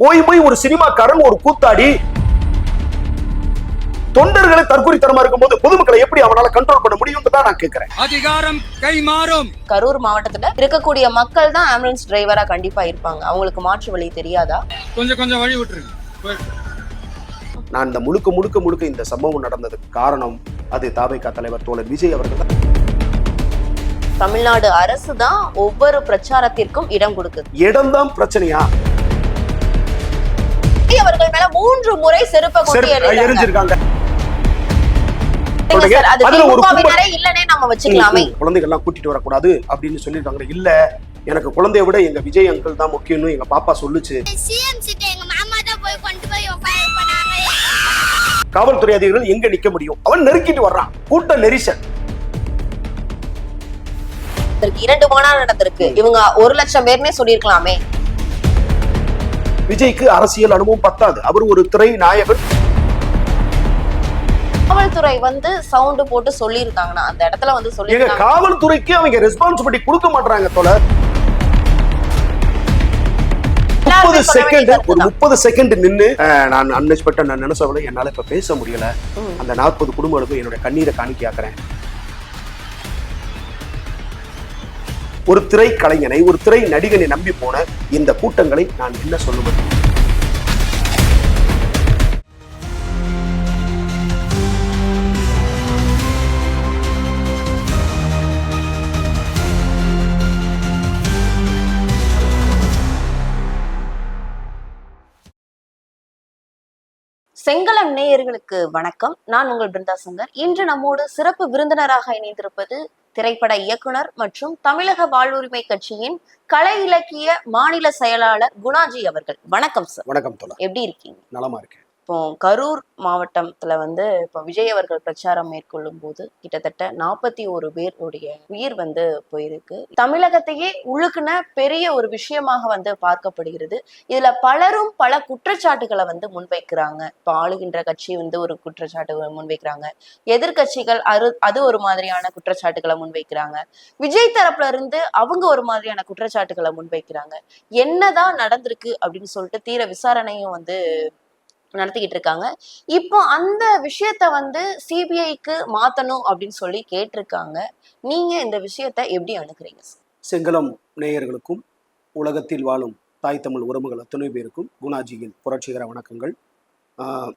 போய் போய் ஒரு சினிமாக்காரன் ஒரு கூத்தாடி தொண்டர்களை தற்கொலைத்தனமா இருக்கும்போது பொதுமக்களை எப்படி அவனால கண்ட்ரோல் பண்ண முடியும் தான் நான் கேட்கிறேன் அதிகாரம் கைமாறும். கரூர் மாவட்டத்துல இருக்கக்கூடிய மக்கள் தான் ஆம்புலன்ஸ் டிரைவரா கண்டிப்பா இருப்பாங்க. அவங்களுக்கு மாற்று வழி தெரியாதா? கொஞ்சம் கொஞ்சம் வழி விட்டுருங்க. நான் இந்த முழுக்க முழுக்க முழுக்க இந்த சம்பவம் நடந்ததுக்கு காரணம் அது தாவேகா தலைவர் தோழர் விஜய் அவர்கள் தான். தமிழ்நாடு அரசு தான் ஒவ்வொரு பிரச்சாரத்திற்கும் இடம் கொடுக்குது. இடம்தான் பிரச்சனையா? விஜய் அவர்கள் மேல மூன்று முறை செருப்பை கொண்டு. எரிஞ்சிருக்காங்க. சரிங்க சார், அது அதுல ஒரு திமுகவினரே இல்லனே நம்ம வச்சுக்கலாமே. குழந்தைகள் எல்லாம் கூட்டிட்டு வரக்கூடாது அப்படின்னு சொல்லியிருக்காங்க. இல்ல எனக்கு குழந்தைய விட எங்க விஜய் அங்கிள் தான் முக்கியம்னு எங்க பாப்பா சொல்லுச்சு. சிஎம் சிட்ட எங்க மாமா தான் போய் கொண்டு போய் உட்கார பண்ணாங்க காவல்துறை அதிகாரிகள் எங்க நிக்க முடியும்? அவன் நெருக்கிட்டு வர்றான். கூட்ட நெரிசல். இதற்கு இரண்டு மாநாடு நடந்திருக்கு. இவங்க ஒரு லட்சம் பேர்னே சொல்லியிருக்கலாமே. விஜய்க்கு அரசியல் அனுபவம் பத்தாது. அவர் ஒரு திரை நாயகன் காவல்துறை வந்து சவுண்ட் போட்டு சொல்லியிருக்காங்கன்னா அந்த இடத்துல வந்து சொல்லியிருக்காங்க. காவல்துறைக்கு அவங்க ரெஸ்பான்சிபிலிட்டி கொடுக்க மாட்டாங்க எல்லாருமே முப்பது சொல்ல செகண்ட் ஒரு. முப்பது செகண்ட் நின்னு நான் அன்எக்ஸ்பெக்டட் நான் நினைச்சவளை என்னால இப்ப பேச முடியல. அந்த நாற்பது குடும்பங்களுக்கும் என்னோட கண்ணீரை காணிக்கையாக்குறேன். ஒரு திரை கலைஞனை ஒரு திரை நடிகனை நம்பி போன இந்த கூட்டங்களை நான் என்ன சொல்லுவேன் செங்கலம் நேயர்களுக்கு வணக்கம். நான் உங்கள் பிருந்தா சங்கர் இன்று நம்மோடு சிறப்பு விருந்தினராக இணைந்திருப்பது திரைப்பட இயக்குனர் மற்றும் தமிழக வாழ்வுரிமை கட்சியின் கலை இலக்கிய மாநில செயலாளர் குணாஜி அவர்கள். வணக்கம் சார் வணக்கம் எப்படி இருக்கீங்க? நலமா இருக்கேன். இப்போ கரூர் மாவட்டத்துல வந்து இப்போ விஜய் அவர்கள் பிரச்சாரம் மேற்கொள்ளும் போது கிட்டத்தட்ட நாற்பத்தி ஒரு பேருடைய உயிர் வந்து போயிருக்கு. தமிழகத்தையே உழுக்குன பெரிய ஒரு விஷயமாக வந்து பார்க்கப்படுகிறது. இதுல பலரும் பல குற்றச்சாட்டுகளை வந்து முன்வைக்கிறாங்க. இப்போ ஆளுகின்ற கட்சி வந்து ஒரு குற்றச்சாட்டு முன்வைக்கிறாங்க. எதிர்க்கட்சிகள் அரு அது ஒரு மாதிரியான குற்றச்சாட்டுகளை முன்வைக்கிறாங்க. விஜய் தரப்புல இருந்து அவங்க ஒரு மாதிரியான குற்றச்சாட்டுகளை முன்வைக்கிறாங்க. என்னதான் நடந்திருக்கு அப்படின்னு சொல்லிட்டு தீர விசாரணையும் வந்து நடத்திக்கிட்டு இருக்காங்க இப்போ அந்த விஷயத்த வந்து சிபிஐக்கு மாத்தணும் அப்படின்னு சொல்லி கேட்டிருக்காங்க. நீங்க இந்த விஷயத்த எப்படி அணுகிறீங்க? sir? செங்கலம் நேயர்களுக்கும் உலகத்தில் வாழும் தாய் தமிழ் உறவுகள் அத்தனை பேருக்கும் குணாஜியின் புரட்சிகர வணக்கங்கள்.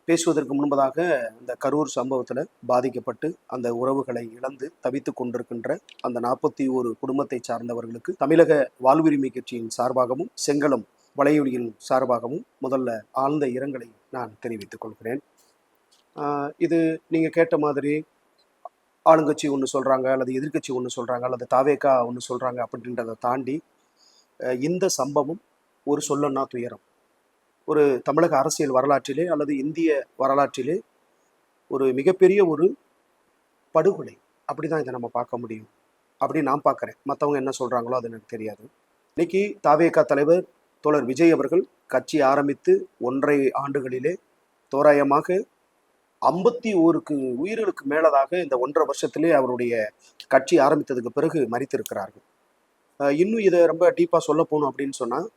பேசுவதற்கு முன்பதாக இந்த கரூர் சம்பவத்தில் பாதிக்கப்பட்டு அந்த உறவுகளை இழந்து தவித்து கொண்டிருக்கின்ற அந்த நாற்பத்தி ஒரு குடும்பத்தை சார்ந்தவர்களுக்கு தமிழக வாழ்வுரிமை கட்சியின் சார்பாகவும் செங்கலம் வலையொலியின் சார்பாகவும் முதல்ல ஆழ்ந்த இரங்கலை நான் தெரிவித்துக் கொள்கிறேன். இது நீங்கள் கேட்ட மாதிரி ஆளுங்கட்சி ஒன்று சொல்கிறாங்க அல்லது எதிர்க்கட்சி ஒன்று சொல்கிறாங்க அல்லது தாவேக்கா ஒன்று சொல்கிறாங்க அப்படின்றத தாண்டி இந்த சம்பவம் ஒரு சொல்லன்னா துயரம். ஒரு தமிழக அரசியல் வரலாற்றிலே அல்லது இந்திய வரலாற்றிலே ஒரு மிகப்பெரிய ஒரு படுகொலை. அப்படி தான் இதை நம்ம பார்க்க முடியும். அப்படி நான் பார்க்குறேன். மற்றவங்க என்ன சொல்கிறாங்களோ அது எனக்கு தெரியாது. இன்னைக்கு தாவேக்கா தலைவர் தோழர் விஜய் அவர்கள் கட்சி ஆரம்பித்து ஒன்றை ஆண்டுகளிலே தோராயமாக ஐம்பத்தி ஓருக்கு உயிர்களுக்கு மேலதாக இந்த ஒன்றரை வருஷத்திலே அவருடைய கட்சி ஆரம்பித்ததுக்கு பிறகு மறித்திருக்கிறார்கள் இன்னும் இதை ரொம்ப டீப்பாக சொல்ல போகணும் அப்படின்னு சொன்னால்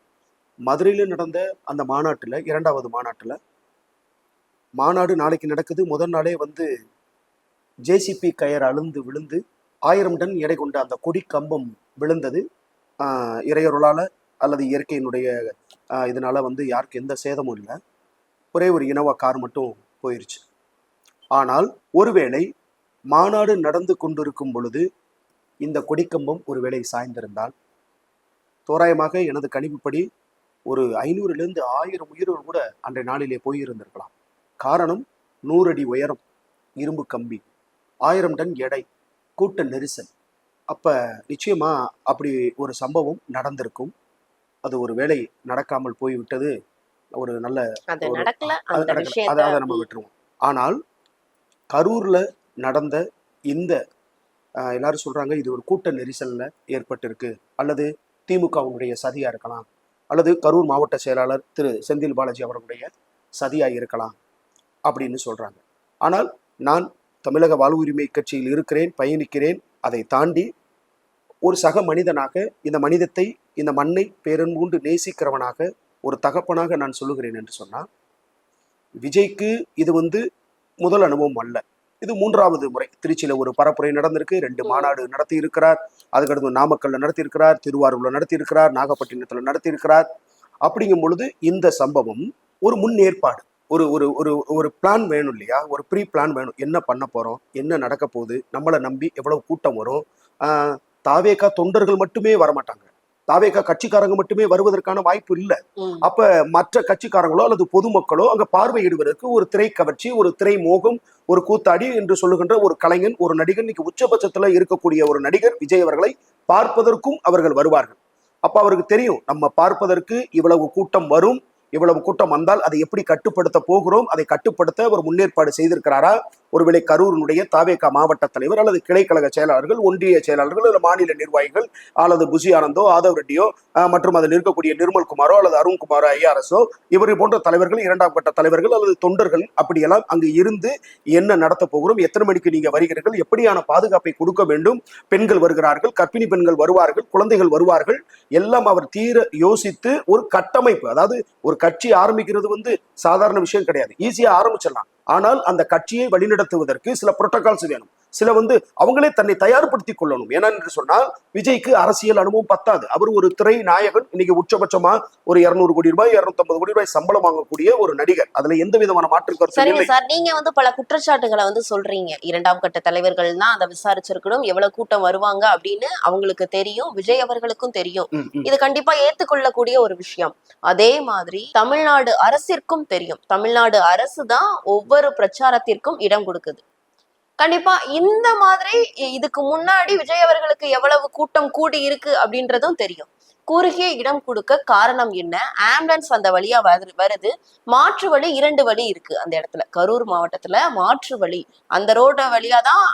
மதுரையில் நடந்த அந்த மாநாட்டில் இரண்டாவது மாநாட்டில் மாநாடு நாளைக்கு நடக்குது. முதல் நாளே வந்து ஜேசிபி கயர் அழுந்து விழுந்து ஆயிரம் டன் எடை கொண்ட அந்த கொடி கம்பம் விழுந்தது. இறையொருளால் அல்லது இயற்கையினுடைய இதனால் வந்து யாருக்கு எந்த சேதமும் இல்லை. ஒரே ஒரு இனோவா கார் மட்டும் போயிருச்சு. ஆனால் ஒருவேளை மாநாடு நடந்து கொண்டிருக்கும் பொழுது இந்த கொடிக்கம்பம் ஒருவேளை சாய்ந்திருந்தால்? தோராயமாக எனது கணிப்புப்படி ஒரு ஐநூறுலேருந்து ஆயிரம் உயிர்கள் கூட அன்றைய நாளிலே போயிருந்திருக்கலாம். காரணம் நூறு அடி உயரம் இரும்பு கம்பி ஆயிரம் டன் எடை கூட்ட நெரிசல். அப்போ நிச்சயமாக அப்படி ஒரு சம்பவம் நடந்திருக்கும். அது ஒரு வேளை நடக்காமல் போய்விட்டது. ஒரு நல்ல அது ஒரு- நடக்கல அது அந்த நடக்கல. அதை விஷயத்த அதை நம்ம விட்டுருவோம். ஆனால் கரூர்ல நடந்த இந்த எல்லாரும் சொல்றாங்க இது ஒரு கூட்ட நெரிசல்ல ஏற்பட்டிருக்கு. அல்லது திமுகவுடைய சதியா இருக்கலாம். அல்லது கரூர் மாவட்ட செயலாளர் திரு செந்தில் பாலாஜி அவர்களுடைய சதியா இருக்கலாம் அப்படின்னு சொல்றாங்க. ஆனால் நான் தமிழக வாழ்வுரிமை கட்சியில் இருக்கிறேன் பயணிக்கிறேன் அதை தாண்டி ஒரு சக மனிதனாக இந்த மனிதத்தை இந்த மண்ணை பேரன்பூண்டு நேசிக்கிறவனாக ஒரு தகப்பனாக நான் சொல்லுகிறேன் என்று சொன்னால் விஜய்க்கு இது வந்து முதல் அனுபவம் அல்ல. இது மூன்றாவது முறை. திருச்சியில் ஒரு பரப்புரை நடந்திருக்கு. ரெண்டு மாநாடு நடத்தி இருக்கிறார். அதுக்கடுத்து நாமக்கல்ல நடத்தியிருக்கிறார் திருவாரூரில் திருவாரூர்ல நாகப்பட்டினத்தில் நடத்தியிருக்கிறார் நாகப்பட்டினத்துல அப்படிங்கும் பொழுது இந்த சம்பவம் ஒரு முன்னேற்பாடு. ஒரு ஒரு ஒரு ஒரு பிளான் வேணும் இல்லையா? ஒரு ப்ரீ பிளான் வேணும். என்ன பண்ண போறோம்? என்ன நடக்க போகுது? நம்மளை நம்பி எவ்வளவு கூட்டம் வரும்? ஆஹ் தாவேகா தொண்டர்கள் மட்டுமே வரமாட்டாங்க. தாவேகா கட்சிக்காரங்க மட்டுமே வருவதற்கான வாய்ப்பு இல்லை. அப்ப மற்ற கட்சிக்காரங்களோ அல்லது பொதுமக்களோ அங்க பார்வையிடுவதற்கு ஒரு திரை கவர்ச்சி ஒரு திரை மோகம் ஒரு கூத்தாடி என்று சொல்லுகின்ற ஒரு கலைஞன் ஒரு நடிகர் இன்னைக்கு உச்சபட்சத்துல இருக்கக்கூடிய ஒரு நடிகர் விஜய் அவர்களை பார்ப்பதற்கும் அவர்கள் வருவார்கள். அப்ப அவருக்கு தெரியும் நம்ம பார்ப்பதற்கு இவ்வளவு கூட்டம் வரும் இவ்வளவு கூட்டம் வந்தால் அதை எப்படி கட்டுப்படுத்த போகிறோம் அதை கட்டுப்படுத்த ஒரு முன்னேற்பாடு செய்திருக்கிறாரா ஒருவேளை கரூரினுடைய தாவேகா மாவட்ட தலைவர் அல்லது கிளைக்கழக செயலாளர்கள் ஒன்றிய செயலாளர்கள் அல்லது மாநில நிர்வாகிகள் அல்லது புசி ஆனந்தோ ஆதவ் ரெட்டியோ மற்றும் அதில் இருக்கக்கூடிய நிர்மல் குமாரோ அல்லது அருண்குமாரோ ஐஆர்எஸோ இவரை போன்ற தலைவர்கள் இரண்டாம் கட்ட தலைவர்கள் அல்லது தொண்டர்கள் அப்படியெல்லாம் அங்கு இருந்து என்ன நடத்த போகிறோம் எத்தனை மணிக்கு நீங்க வருகிறீர்கள் எப்படியான பாதுகாப்பை கொடுக்க வேண்டும் பெண்கள் வருகிறார்கள் கர்ப்பிணி பெண்கள் வருவார்கள் குழந்தைகள் வருவார்கள் எல்லாம் அவர் தீர யோசித்து ஒரு கட்டமைப்பு அதாவது ஒரு கட்சி ஆரம்பிக்கிறது வந்து சாதாரண விஷயம் கிடையாது ஈஸியா ஆரம்பிச்சிடலாம். ஆனால் அந்த கட்சியை வழிநடத்துவதற்கு சில புரோட்டோகால்ஸ் வேணும். சில வந்து அவங்களே தன்னை தயார்படுத்திக் கொள்ளணும். ஏன்னா என்று சொன்னால் விஜய்க்கு அரசியல் அனுபவம் பத்தாது. அவர் ஒரு திரை நாயகன் இன்னைக்கு உச்சபட்சமா ஒரு இருநூறு கோடி ரூபாய் இருநூத்தம்பது கோடி ரூபாய் சம்பளம் வாங்கக்கூடிய ஒரு நடிகர். அதுல எந்த விதமான மாற்று கருத்து சார் நீங்க வந்து பல குற்றச்சாட்டுகளை வந்து சொல்றீங்க. இரண்டாம் கட்ட தலைவர்கள் தான் அதை விசாரிச்சிருக்கணும். எவ்வளவு கூட்டம் வருவாங்க அப்படின்னு அவங்களுக்கு தெரியும். விஜய் அவர்களுக்கும் தெரியும். இது கண்டிப்பா ஏத்துக்கொள்ளக்கூடிய ஒரு விஷயம். அதே மாதிரி தமிழ்நாடு அரசிற்கும் தெரியும். தமிழ்நாடு அரசு தான் ஒவ்வொரு பிரச்சாரத்திற்கும் இடம் கொடுக்குது. கண்டிப்பா இந்த மாதிரி இதுக்கு முன்னாடி விஜய் அவர்களுக்கு எவ்வளவு கூட்டம் கூடி இருக்கு அப்படின்றதும் தெரியும். குறுகிய இடம் கொடுக்க காரணம் என்ன? ஆம்புலன்ஸ் அந்த வழியா வருது வருது. மாற்று வழி இரண்டு வழி இருக்கு அந்த இடத்துல. கரூர் மாவட்டத்துல மாற்று வழி. அந்த ரோட வழியா தான்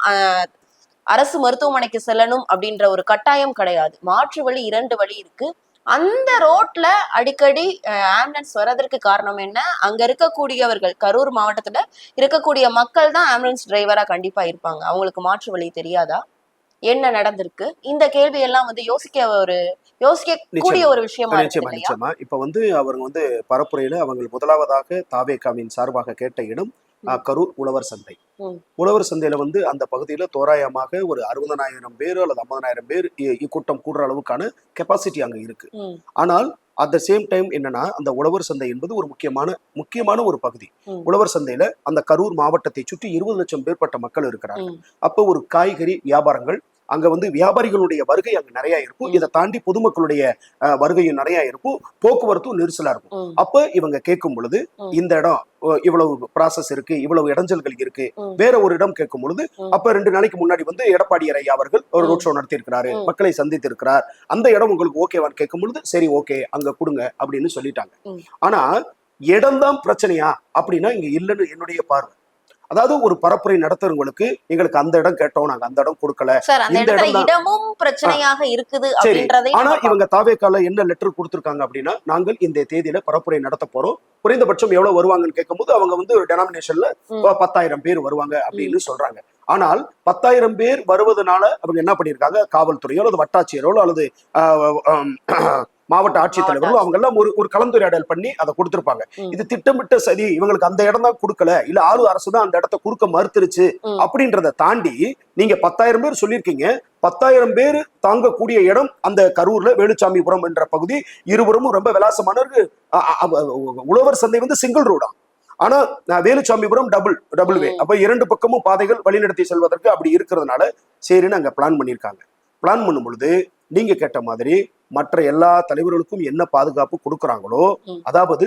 அரசு மருத்துவமனைக்கு செல்லணும் அப்படின்ற ஒரு கட்டாயம் கிடையாது. மாற்று வழி இரண்டு வழி இருக்கு. அந்த ரோட்ல அடிக்கடி ஆம்புலன்ஸ் வர்றதற்கு காரணம் என்ன? அங்க இருக்கக்கூடியவர்கள் கரூர் மாவட்டத்துல இருக்கக்கூடிய மக்கள் தான் ஆம்புலன்ஸ் டிரைவரா கண்டிப்பா இருப்பாங்க. அவங்களுக்கு மாற்று வழி தெரியாதா? என்ன நடந்திருக்கு? இந்த கேள்வி எல்லாம் வந்து யோசிக்க ஒரு யோசிக்க கூடிய. ஒரு விஷயமா நிச்சயமா நிச்சயமா. இப்ப வந்து அவங்க வந்து பரப்புரையில அவங்க முதலாவதாக தாவேகாவின் சார்பாக கேட்ட இடம் கரூர் உழவர் சந்தை. உழவர் சந்தையில வந்து அந்த பகுதியில தோராயமாக ஒரு அறுபதனாயிரம் பேர் அல்லது ஐம்பதனாயிரம் பேர் இக்கூட்டம் கூடுற அளவுக்கான கெப்பாசிட்டி அங்க இருக்கு. ஆனால் அட் த சேம் டைம் என்னன்னா அந்த உழவர் சந்தை என்பது ஒரு முக்கியமான முக்கியமான ஒரு பகுதி. உழவர் சந்தையில அந்த கரூர் மாவட்டத்தை சுற்றி இருபது லட்சம் பேர்பட்ட மக்கள் இருக்கிறார்கள். ம். அப்போ ஒரு காய்கறி வியாபாரங்கள் அங்க வந்து வியாபாரிகளுடைய வருகை அங்க நிறைய இருக்கும். இதை தாண்டி பொதுமக்களுடைய வருகையும் நிறைய இருக்கும் போக்குவரத்தும் நெரிசலா இருக்கும் அப்ப இவங்க கேட்கும் பொழுது. இந்த இடம் இவ்வளவு ப்ராசஸ் இருக்கு இவ்வளவு இடைஞ்சல்கள் இருக்கு. வேற ஒரு இடம் கேட்கும் பொழுது. அப்ப ரெண்டு நாளைக்கு முன்னாடி வந்து எடப்பாடி ஐயா அவர்கள் ஒரு. ரோட் ஷோ நடத்தி இருக்கிறாரு. மக்களை சந்தித்து இருக்கிறார் அந்த இடம் உங்களுக்கு ஓகேவான்னு கேட்கும் பொழுது சரி ஓகே அங்க கொடுங்க அப்படின்னு சொல்லிட்டாங்க. ஆனா இடம்தான் பிரச்சனையா அப்படின்னா இங்க இல்லைன்னு என்னுடைய பார்வை அதாவது ஒரு பரப்புரை நடத்துறவங்களுக்கு எங்களுக்கு அந்த இடம் கேட்டோம் நாங்க அந்த இடம் கொடுக்கல. இந்த. இடமும் பிரச்சனையாக இருக்குது ஆனா இவங்க தாவேக்கால என்ன லெட்டர் கொடுத்திருக்காங்க அப்படின்னா நாங்கள் இந்த தேதியில பரப்புரை நடத்த போறோம். குறைந்தபட்சம் எவ்வளவு வருவாங்கன்னு கேட்கும்போது அவங்க வந்து ஒரு டெனாமினேஷன்ல. பத்தாயிரம் பேர் வருவாங்க அப்படின்னு சொல்றாங்க. ஆனால் பத்தாயிரம் பேர் வருவதனால அவங்க என்ன பண்ணியிருக்காங்க? காவல்துறையோ அல்லது வட்டாட்சியரோ அல்லது மாவட்ட ஆட்சித்தலைவர்களோ அவங்க எல்லாம் ஒரு ஒரு கலந்துரையாடல் பண்ணி அதை கொடுத்திருப்பாங்க. இது திட்டமிட்ட சரி இவங்களுக்கு அந்த இடம் தான் கொடுக்கல இல்ல ஆளு அரசு தான் அந்த இடத்த கொடுக்க மறுத்துருச்சு. அப்படின்றத தாண்டி நீங்க பத்தாயிரம் பேர் சொல்லியிருக்கீங்க பத்தாயிரம் பேர் தாங்கக்கூடிய இடம் அந்த கரூர்ல வேலுச்சாமிபுரம் என்ற பகுதி இருபுறமும் ரொம்ப விலாசமான உழவர் சந்தை வந்து சிங்கிள் ரோடா ஆனா வேலுச்சாமிபுரம் டபுள் டபுள் வே. அப்ப இரண்டு பக்கமும் பாதைகள் வழிநடத்தி செல்வதற்கு அப்படி இருக்கிறதுனால சரின்னு அங்க பிளான் பண்ணியிருக்காங்க பிளான் பண்ணும் பொழுது நீங்க கேட்ட மாதிரி மற்ற எல்லா தலைவர்களுக்கும் என்ன பாதுகாப்பு கொடுக்குறாங்களோ. அதாவது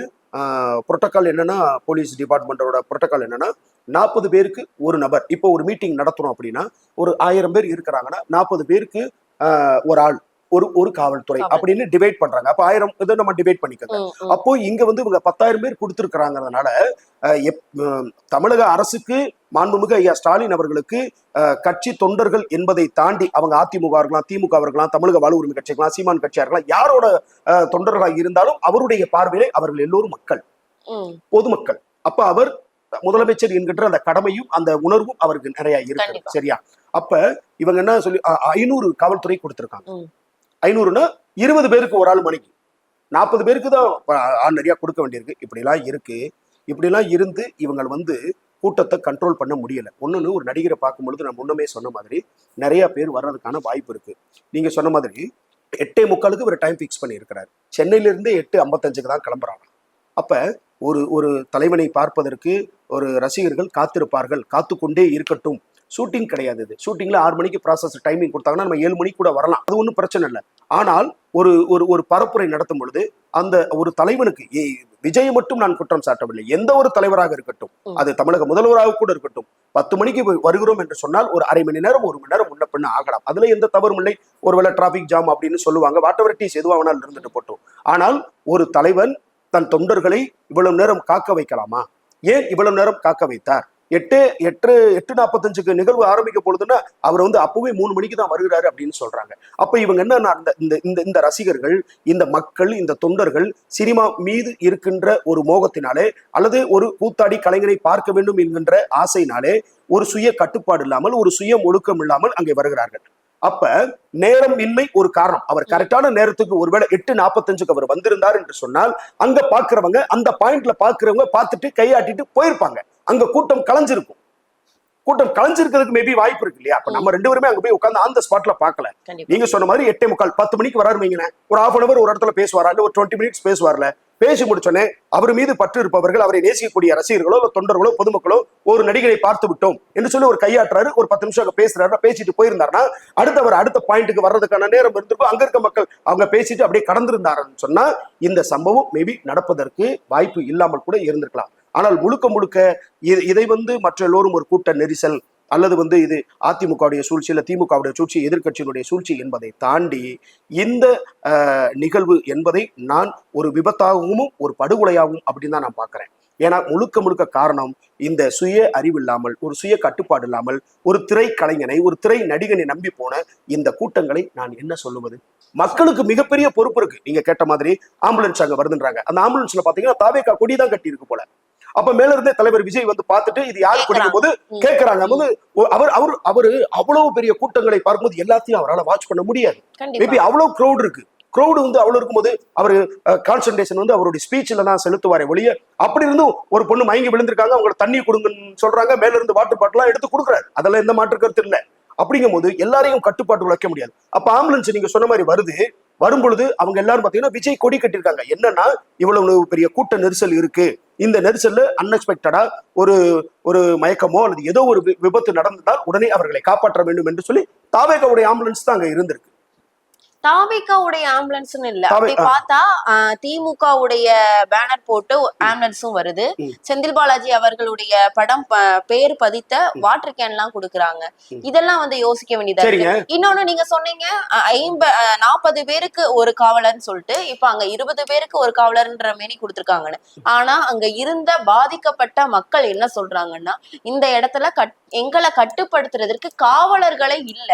புரோட்டோகால் என்னன்னா போலீஸ் டிபார்ட்மெண்டோட புரோட்டோகால் என்னன்னா நாற்பது பேருக்கு ஒரு நபர் இப்போ ஒரு மீட்டிங் நடத்துறோம் அப்படின்னா ஒரு ஆயிரம் பேர் இருக்கிறாங்கன்னா நாற்பது பேருக்கு ஆஹ், ஒரு ஆள் ஒரு ஒரு காவல்துறை காவல். அப்படின்னு டிவைட் பண்றாங்க அப்ப ஆயிரம் இதை நம்ம டிவைட் பண்ணிக்கோங்க ம், ம். அப்போ இங்க வந்து இவங்க பத்தாயிரம் பேர் கொடுத்துருக்காங்கிறதுனால தமிழக அரசுக்கு மாண்புமிகு ஐயா ஸ்டாலின் அவர்களுக்கு கட்சி தொண்டர்கள் என்பதை தாண்டி அவங்க அதிமுக இருக்கலாம் திமுக இருக்கலாம் தமிழக வாழ் உரிமை கட்சி இருக்கலாம் சீமான் கட்சியா இருக்கலாம் யாரோட தொண்டர்களாக இருந்தாலும் அவருடைய பார்வையிலே அவர்கள் எல்லோரும் மக்கள். பொதுமக்கள் அப்ப அவர் முதலமைச்சர் என்கின்ற அந்த கடமையும் அந்த உணர்வும் அவருக்கு நிறைய இருக்கு. சரியா அப்ப இவங்க என்ன சொல்லி ஐநூறு காவல்துறை கொடுத்திருக்காங்க. ஐநூறுனா இருபது பேருக்கு ஒரு ஆள் மணிக்கு. நாற்பது பேருக்கு தான் ஆள் நிறையா கொடுக்க வேண்டியிருக்கு. இப்படிலாம் இருக்கு. இப்படிலாம் இருந்து இவங்க வந்து கூட்டத்தை கண்ட்ரோல் பண்ண முடியலை. ஒன்றுன்னு ஒரு நடிகரை பார்க்கும் பொழுது நான் முன்னமே சொன்ன மாதிரி நிறையா பேர் வர்றதுக்கான வாய்ப்பு இருக்குது நீங்கள் சொன்ன மாதிரி எட்டே முக்காலுக்கு ஒரு டைம் ஃபிக்ஸ் பண்ணியிருக்கிறார். சென்னையிலேருந்தே எட்டு ஐம்பத்தஞ்சுக்கு தான் கிளம்புறாங்க. அப்போ ஒரு ஒரு தலைவனை பார்ப்பதற்கு ஒரு ரசிகர்கள் காத்திருப்பார்கள். காத்து கொண்டே இருக்கட்டும். ஷூட்டிங் கிடையாது இது. ஷூட்டிங்ல ஆறு மணிக்கு ப்ராசஸ் டைமிங் கொடுத்தாங்கன்னா நம்ம ஏழு மணிக்கு கூட வரலாம். அது ஒன்றும் பிரச்சனை இல்லை. ஆனால் ஒரு ஒரு ஒரு பரப்புரை நடத்தும் பொழுது அந்த ஒரு தலைவனுக்கு ஏ- விஜயை மட்டும் நான் குற்றம் சாட்டவில்லை. எந்த ஒரு தலைவராக இருக்கட்டும். அது தமிழக முதல்வராக கூட இருக்கட்டும் பத்து மணிக்கு வருகிறோம் என்று சொன்னால் ஒரு அரை மணி நேரம் ஒரு மணி நேரம் முன்ன பின்ன ஆகலாம். அதுல எந்த தவறும் இல்லை. ஒருவேளை டிராபிக் ஜாம் அப்படின்னு சொல்லுவாங்க. வாட் டீஸ் எதுவாக வேணாலும் இருந்துட்டு போட்டோம். ஆனால் ஒரு தலைவன் தன் தொண்டர்களை இவ்வளவு நேரம் காக்க வைக்கலாமா? ஏன் இவ்வளவு நேரம் காக்க வைத்தார்? எட்டு எட்டு எட்டு நாற்பத்தஞ்சுக்கு நிகழ்வு ஆரம்பிக்க பொழுதுன்னா அவர் வந்து அப்பவே மூணு மணிக்கு தான் வருகிறாரு அப்படின்னு சொல்றாங்க. அப்ப இவங்க என்ன இந்த இந்த இந்த ரசிகர்கள் இந்த மக்கள் இந்த தொண்டர்கள் சினிமா மீது இருக்கின்ற ஒரு மோகத்தினாலே அல்லது ஒரு கூத்தாடி கலைஞரை பார்க்க வேண்டும் என்கின்ற ஆசையினாலே ஒரு சுய கட்டுப்பாடு இல்லாமல் ஒரு சுய ஒழுக்கம் இல்லாமல் அங்கே வருகிறார்கள். அப்ப நேரம் இன்மை ஒரு காரணம். அவர் கரெக்டான நேரத்துக்கு ஒருவேளை எட்டு நாற்பத்தஞ்சுக்கு அவர் வந்திருந்தார் என்று சொன்னால் அங்க பாக்குறவங்க அந்த பாயிண்ட்ல பாக்குறவங்க பார்த்துட்டு கையாட்டிட்டு போயிருப்பாங்க. அங்க கூட்டம் கலைஞ்சிருக்கும். கூட்டம் கலைஞ்சிருக்கிறதுக்கு மேபி வாய்ப்பு இருக்கு இல்லையா? அப்ப நம்ம ரெண்டு பேருமே அங்க போய் உட்கார்ந்து ஆன் த ஸ்பாட்ல கண்டிப்பா. நீங்க சொன்ன மாதிரி எட்டே முக்கால் பத்து மணிக்கு வராரு வைங்களேன். ஒரு ஹாஃப் அன் அவர் ஒரு இடத்துல பேசுவாரா? இல்ல ஒரு டுவெண்ட்டி மினிட்ஸ் பேசுவார்ல? பேசி முடிச்சோன்னே அவர் மீது பற்று இருப்பவர்கள் அவரை நேசிக்கக்கூடிய ரசிகர்களோ இல்ல தொண்டர்களோ பொதுமக்களோ ஒரு நடிகரை பார்த்து விட்டோம் என்று சொல்லி ஒரு கையாட்டுறாரு. ஒரு பத்து நிமிஷம் அங்க பேசுறாரு. பேசிட்டு போயிருந்தாருன்னா அடுத்து அவர் அடுத்த பாயிண்ட்டுக்கு வர்றதுக்கான நேரம் இருந்திருக்கும். அங்க இருக்க மக்கள் அவங்க பேசிட்டு அப்படியே கடந்திருந்தாருன்னு சொன்னா இந்த சம்பவம் மேபி நடப்பதற்கு வாய்ப்பு இல்லாமல் கூட இருந்திருக்கலாம். ஆனால் முழுக்க முழுக்க இதை வந்து மற்ற எல்லோரும் ஒரு கூட்ட நெரிசல் அல்லது வந்து இது அதிமுகவுடைய சூழ்ச்சி இல்லை திமுகவுடைய சூழ்ச்சி எதிர்க்கட்சியினுடைய சூழ்ச்சி என்பதை தாண்டி இந்த நிகழ்வு என்பதை நான் ஒரு விபத்தாகவும் ஒரு படுகொலையாகவும் அப்படின்னு தான் நான் பார்க்குறேன். ஏன்னா முழுக்க முழுக்க காரணம் இந்த சுய அறிவில்லாமல் ஒரு சுய கட்டுப்பாடு இல்லாமல் ஒரு திரை கலைஞனை ஒரு திரை நடிகனை நம்பி போன இந்த கூட்டங்களை நான் என்ன சொல்லுவது? மக்களுக்கு மிகப்பெரிய பொறுப்பு இருக்கு. நீங்க கேட்ட மாதிரி ஆம்புலன்ஸ் அங்க வருதுன்றாங்க. அந்த ஆம்புலன்ஸ்ல பாத்தீங்கன்னா தாவேக்கா கொடி தான் கட்டி இருக்கு போல. அப்ப மேல இருந்தே தலைவர் விஜய் வந்து பார்த்துட்டு இது யாரு? குடிக்கும் போது. கேட்கறாங்க போது அவர் அவர் அவரு அவ்வளவு பெரிய கூட்டங்களை பார்க்கும்போது எல்லாத்தையும் அவரால் வாட்ச் பண்ண முடியாது. மேபி அவ்வளவு க்ரௌட் இருக்கு. க்ரௌடு வந்து அவ்வளவு இருக்கும்போது அவர் கான்சன்ட்ரேஷன் வந்து அவருடைய ஸ்பீச்ல தான் செலுத்துவாரே ஒழிய அப்படி இருந்தும் ஒரு பொண்ணு மயங்கி விழுந்திருக்காங்க அவங்களுக்கு தண்ணி கொடுங்கன்னு சொல்றாங்க மேல இருந்து வாட்டர் பாட்டிலாம் எடுத்து கொடுக்குறாரு. அதெல்லாம் எந்த மாற்று கருத்து இல்ல. அப்படிங்கும்போது எல்லாரையும் கட்டுப்பாட்டு வைக்க முடியாது. அப்ப ஆம்புலன்ஸ் நீங்க சொன்ன மாதிரி வருது வரும்பொழுது அவங்க எல்லாரும் பாத்தீங்கன்னா விஜய் கொடி கட்டியிருக்காங்க. என்னன்னா இவ்வளவு பெரிய கூட்ட நெரிசல் இருக்கு. இந்த நெரிசல்ல அன்எக்ஸ்பெக்டடா ஒரு ஒரு மயக்கமோ அல்லது ஏதோ ஒரு வி- விபத்து நடந்ததால் உடனே அவர்களை காப்பாற்ற வேண்டும் என்று சொல்லி தாவேகாவுடைய ஆம்புலன்ஸ் தான் அங்க இருந்திருக்கு. தாவிகாவுடைய ஆம்புலன்ஸ்னு இல்ல அப்படி. பார்த்தா திமுகவுடைய பேனர் போட்டு ஆம்புலன்ஸும் வருது. செந்தில் பாலாஜி அவர்களுடைய படம் ப- பேர் பதித்த வாட்டர் கேன் எல்லாம் கொடுக்குறாங்க. இதெல்லாம் வந்து யோசிக்க வேண்டியதா இருக்கு இன்னொன்னு நீங்க சொன்னீங்க ஐம்ப நாற்பது பேருக்கு ஒரு காவலர்னு சொல்லிட்டு இப்ப அங்க இருபது பேருக்கு ஒரு காவலர்ன்ற மாரி கொடுத்துருக்காங்கன்னு ஆனா அங்க இருந்த பாதிக்கப்பட்ட மக்கள் என்ன சொல்றாங்கன்னா இந்த இடத்துல கட் எங்களை கட்டுப்படுத்துறதற்கு காவலர்களே இல்ல.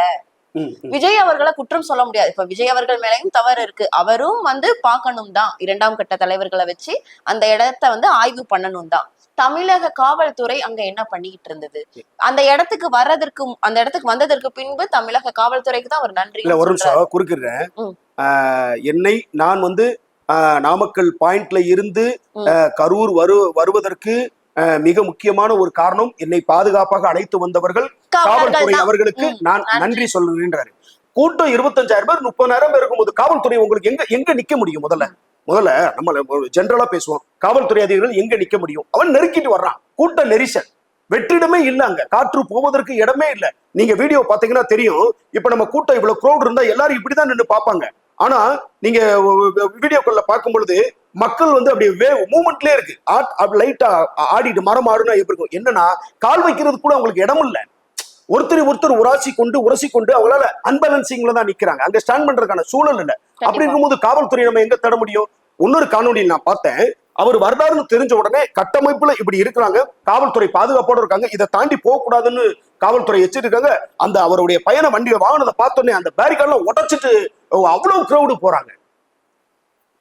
விஜய் அவர்களை குற்றம் சொல்ல முடியாது. இப்ப விஜய் அவர்கள் மேலயும் தவறு இருக்கு. அவரும் வந்து பார்க்கணும் தான். இரண்டாம் கட்ட தலைவர்களை வச்சு அந்த இடத்த வந்து ஆய்வு பண்ணணும் தான். தமிழக காவல்துறை அங்க என்ன பண்ணிக்கிட்டு இருந்தது? அந்த இடத்துக்கு வர்றதற்கு அந்த இடத்துக்கு வந்ததற்கு பின்பு தமிழக காவல்துறைக்கு தான் அவர் நன்றி ஒரு நிமிஷம். ஆஹ், என்னை நான் வந்து நாமக்கல் பாயிண்ட்ல இருந்து கரூர் வரு வருவதற்கு மிக முக்கியமான ஒரு காரணம் என்னை பாதுகாப்பாக அழைத்து வந்தவர்கள் காவல்துறை அவர்களுக்கு நான் நன்றி. நன்றி சொல்லுகின்றாரு கூட்டம் இருபத்தஞ்சாயிரம் பேர் முப்பதாயிரம் பேர் இருக்கும்போது காவல்துறை உங்களுக்கு எங்க எங்க நிக்க முடியும் முதல்ல? முதல்ல நம்ம ஜென்ரலா பேசுவோம். காவல்துறை அதிகாரிகள் எங்க நிக்க முடியும்? அவன் நெருக்கிட்டு வர்றான். கூட்ட நெரிசல். வெற்றிடமே இல்ல அங்க. காற்று போவதற்கு இடமே இல்ல. நீங்க வீடியோ பாத்தீங்கன்னா தெரியும். இப்ப நம்ம கூட்டம் இவ்வளவு க்ரௌட் இருந்தா எல்லாரும் இப்படிதான் நின்னு பார்ப்பாங்க. ஆனா நீங்க வீடியோக்குள்ள பார்க்கும் பொழுது மக்கள் வந்து அப்படியே வே மூமெண்ட்லயே இருக்கு. லைட்டா ஆடிட்டு மரம் ஆடுனா எப்படி இருக்கும்? என்னன்னா கால் வைக்கிறது கூட அவங்களுக்கு இடம் இல்ல. ஒருத்தர் ஒருத்தர் உராசி கொண்டு உரசி கொண்டு அவங்களால அன்பேலன்சிங்ல தான் நிக்கிறாங்க. அங்க ஸ்டாண்ட் பண்றதுக்கான சூழல் இல்ல. அப்படி. இருக்கும்போது காவல்துறை நம்ம எங்க தட முடியும்? இன்னொரு காணொலியில் நான் பார்த்தேன். அவர் வர்றாருன்னு தெரிஞ்ச உடனே கட்டமைப்புல இப்படி இருக்கிறாங்க. காவல்துறை பாதுகாப்போட இருக்காங்க. இதை தாண்டி போக கூடாதுன்னு காவல்துறை எச்சரிக்காங்க அந்த அவருடைய பயண வண்டியை வாங்கினதை பார்த்தோன்னே அந்த பேரிகார்ட்லாம் உடைச்சிட்டு அவ்வளவு கிரௌடு போறாங்க.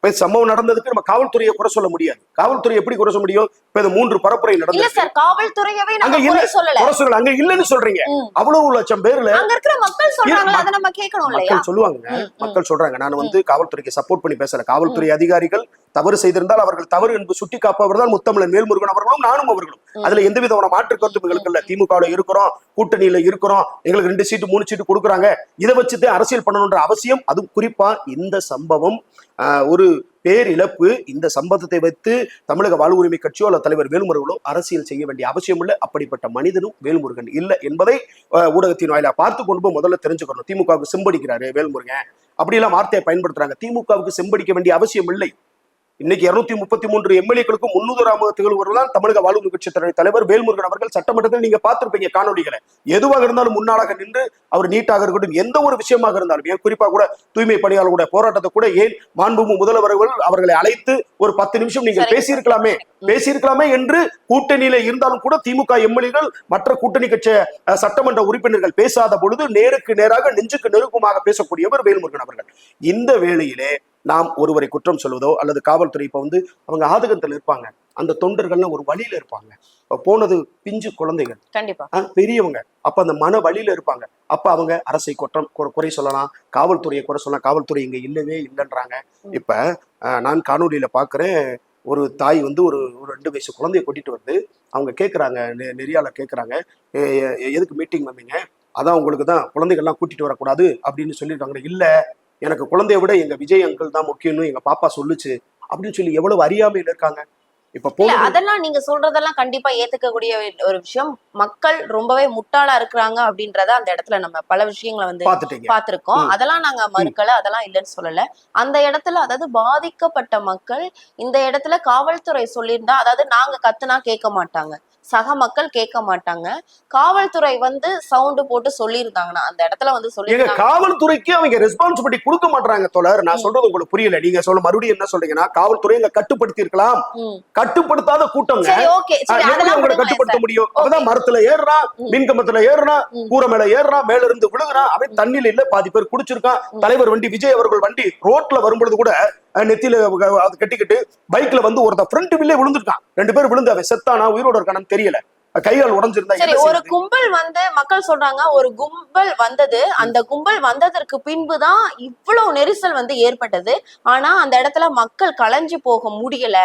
சம்பவம் நடந்ததுக்கு நம்ம காவல்துறையை குறை சொல்ல முடியாது. காவல்துறை எப்படி குறை சொல்ல முடியும்? இப்ப இந்த மூன்று பரப்புரை இல்ல நடந்து சார் காவல்துறையவே அங்க இல்ல சொல்லல. குறை சொல்லல அங்க இல்லன்னு சொல்றீங்க. அவ்வளவு லட்சம் பேர்ல அங்க இருக்கிற மக்கள் சொல்றாங்க அதை நம்ம கேட்கணும் இல்லையா? மக்கள் சொல்லுவாங்க. மக்கள் சொல்றாங்க. நான் வந்து காவல்துறைக்கு சப்போர்ட் பண்ணி பேசல. காவல்துறை அதிகாரிகள் தவறு செய்திருந்தால் அவர்கள் தவறு என்று சுட்டி காப்பவர் தான் முத்தமிழன் வேல்முருகன் அவர்களும் நானும் அவர்களும். அதுல எந்த விதமான மாற்று கருத்தும் எங்களுக்கு இல்ல. திமுகவுல இருக்கிறோம் கூட்டணியில இருக்கிறோம். எங்களுக்கு ரெண்டு சீட்டு மூணு சீட்டு கொடுக்குறாங்க. இதை வச்சுதான் அரசியல் பண்ணணும்ன்ற அவசியம். அது குறிப்பா இந்த சம்பவம் ஒரு பேரிழப்பு இந்த சம்பவத்தை வைத்து தமிழக வாழ் உரிமை கட்சியோ அல்ல தலைவர் வேலுமுருகனோ அரசியல் செய்ய வேண்டிய அவசியம் இல்லை. அப்படிப்பட்ட மனிதனும் வேல்முருகன் இல்லை என்பதை ஊடகத்தின் வாயிலாக பார்த்து கொண்டு போய் முதல்ல தெரிஞ்சுக்கணும். திமுகவுக்கு செம்படிக்கிறாரு வேல்முருகன். அப்படியெல்லாம் வார்த்தையை பயன்படுத்துறாங்க. திமுகவுக்கு செம்படிக்க வேண்டிய அவசியம் இல்லை. இன்னைக்கு இருநூத்தி முப்பத்தி மூன்று எம்எல்ஏக்களுக்கும் முன்னுதாரணமாக திகழ்வர்கள் தமிழக வாழ்வு கட்சி தலைவர் வேல்முருகன் அவர்கள் சட்டமன்றத்தில் நீங்க பார்த்திருப்பீங்க காணொலிகளை எதுவாக இருந்தாலும் முன்னாளாக நின்று அவர் நீட்டாக இருக்கட்டும் எந்த ஒரு விஷயமாக இருந்தாலும் ஏன் குறிப்பா கூட தூய்மை பணியாளர்களுடைய போராட்டத்தை கூட ஏன் மாண்புமு முதல்வர்கள் அவர்களை அழைத்து ஒரு பத்து நிமிஷம் நீங்கள் சரிங்க. பேசியிருக்கலாமே பேசியிருக்கலாமே என்று கூட்டணியில இருந்தாலும் கூட திமுக எம்எல்ஏகள் மற்ற கூட்டணி கட்சி சட்டமன்ற உறுப்பினர்கள் பேசாத பொழுது நேருக்கு நேராக நெஞ்சுக்கு நெருக்கமாக பேசக்கூடியவர் வேல்முருகன் அவர்கள். இந்த வேளையிலே நாம் ஒருவரை குற்றம் சொல்வதோ அல்லது காவல்துறை இப்ப வந்து அவங்க ஆதகத்தில் இருப்பாங்க. அந்த தொண்டர்கள்லாம் ஒரு வழியில இருப்பாங்க. போனது பிஞ்சு குழந்தைகள். கண்டிப்பா. பெரியவங்க. அப்ப அந்த மன வழியில இருப்பாங்க. அப்ப அவங்க அரசை குற்றம் குறை- சொல்லலாம். காவல்துறையை குறை சொல்லலாம். காவல்துறை இங்க இல்லவே இல்லைன்றாங்க. இப்ப நான் காணொலியில பாக்குறேன். ஒரு தாய் வந்து ஒரு ஒரு ரெண்டு வயசு குழந்தைய கூட்டிட்டு வந்து அவங்க கேட்குறாங்க நெறியால கேட்குறாங்க எதுக்கு மீட்டிங் வந்தீங்க? அதான் உங்களுக்கு தான் குழந்தைகள்லாம் கூட்டிட்டு வரக்கூடாது அப்படின்னு சொல்லியிருக்காங்க இல்ல எனக்கு குழந்தைய விட எங்க விஜய் அங்கிள் தான் முக்கியம்னு எங்க பாப்பா சொல்லுச்சு அப்படின்னு சொல்லி எவ்வளவு அறியாமையில இருக்காங்க. இப்ப அதெல்லாம் நீங்க சொல்றதெல்லாம் கண்டிப்பா ஏத்துக்கக்கூடிய ஒரு விஷயம். மக்கள் ரொம்பவே முட்டாளா இருக்கிறாங்க அப்படின்றத அந்த இடத்துல நம்ம பல விஷயங்களை வந்து பாத்துட்டீங்க பார்த்திருக்கோம். ம். அதெல்லாம் நாங்க மறுக்கல அதெல்லாம் இல்லைன்னு சொல்லல. அந்த இடத்துல அதாவது பாதிக்கப்பட்ட மக்கள் இந்த இடத்துல காவல்துறை சொல்லியிருந்தா அதாவது நாங்க கத்துனா கேட்க மாட்டாங்க. சக மக்கள் கேட்க மாட்டாங்க காவல்துறை வந்து சவுண்டு போட்டு சொல்லியிருந்தாங்கன்னா அந்த இடத்துல வந்து சொல்லியிருந்தாங்க காவல்துறைக்கு அவங்க ரெஸ்பான்சிபிலிட்டி கொடுக்க மாட்டாங்க தோழர் நான். சொல்றது உங்களுக்கு புரியல நீங்க சொல்ல மறுபடியும் என்ன சொல்றீங்கன்னா காவல்துறை இங்க கட்டுப்படுத்தி இருக்கலாம். கட்டுப்படுத்தாத விடுங்களேன் கட்டுப்படுத்த. முடியும் அப்பதான் மரத்துல ஏறுறான் ம். மின் கம்பத்துல ஏறுறான் ம். கூரை மேல ஏறுறான் மேல இருந்து விழுகுறான் அவன் தண்ணில இல்ல பாதி பேர் குடிச்சிருக்கான். தலைவர் வண்டி விஜய் அவர்கள் வண்டி ரோட்ல வரும்பொழுது கூட நெத்தியில அது கட்டிக்கிட்டு பைக்ல வந்து ஒருத்த ஃப்ரண்ட் வில்லே விழுந்துருக்கான். ரெண்டு பேர் விழுந்து அவன் செத்தானா உயிரோட இருக்கானான்னு தெரியல. கைகால் உடஞ்சிருந்தா ஒரு? கும்பல் வந்து மக்கள் சொல்றாங்க ஒரு கும்பல் வந்தது. அந்த கும்பல் வந்ததற்கு பின்புதான் இவ்வளவு நெரிசல் வந்து ஏற்பட்டது. ஆனா அந்த இடத்துல மக்கள் கலைஞ்சு போக முடியல.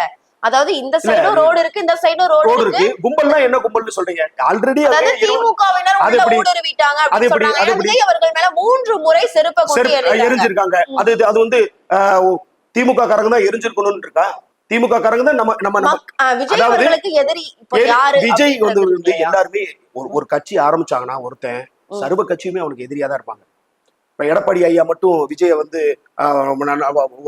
அதாவது இந்த சைடும் ரோடு இருக்கு இந்த சைடும் ரோடு இருக்கு. கும்பல்னா என்ன கும்பல்னு சொல்றீங்க? ஆல்ரெடி அதாவது திமுகவினர் உள்ள ஊடுருவிட்டாங்க எப்படி- விஜய் அவர்கள் மேல மூன்று முறை செருப்பை கொண்டு ம். அது அது வந்து திமுக காரங்க தான் எரிஞ்சிருக்கணும்னு இருக்கா திமுக காரங்க தான் நம்ம நம்ம அதாவது விஜய் வந்து? எல்லாருமே ஒரு ஒரு கட்சி ஆரம்பிச்சாங்கன்னா ஒருத்தன். சர்வ கட்சியுமே அவனுக்கு எதிரியா தான் இருப்பாங்க. இப்ப எடப்பாடி ஐயா மட்டும் விஜய வந்து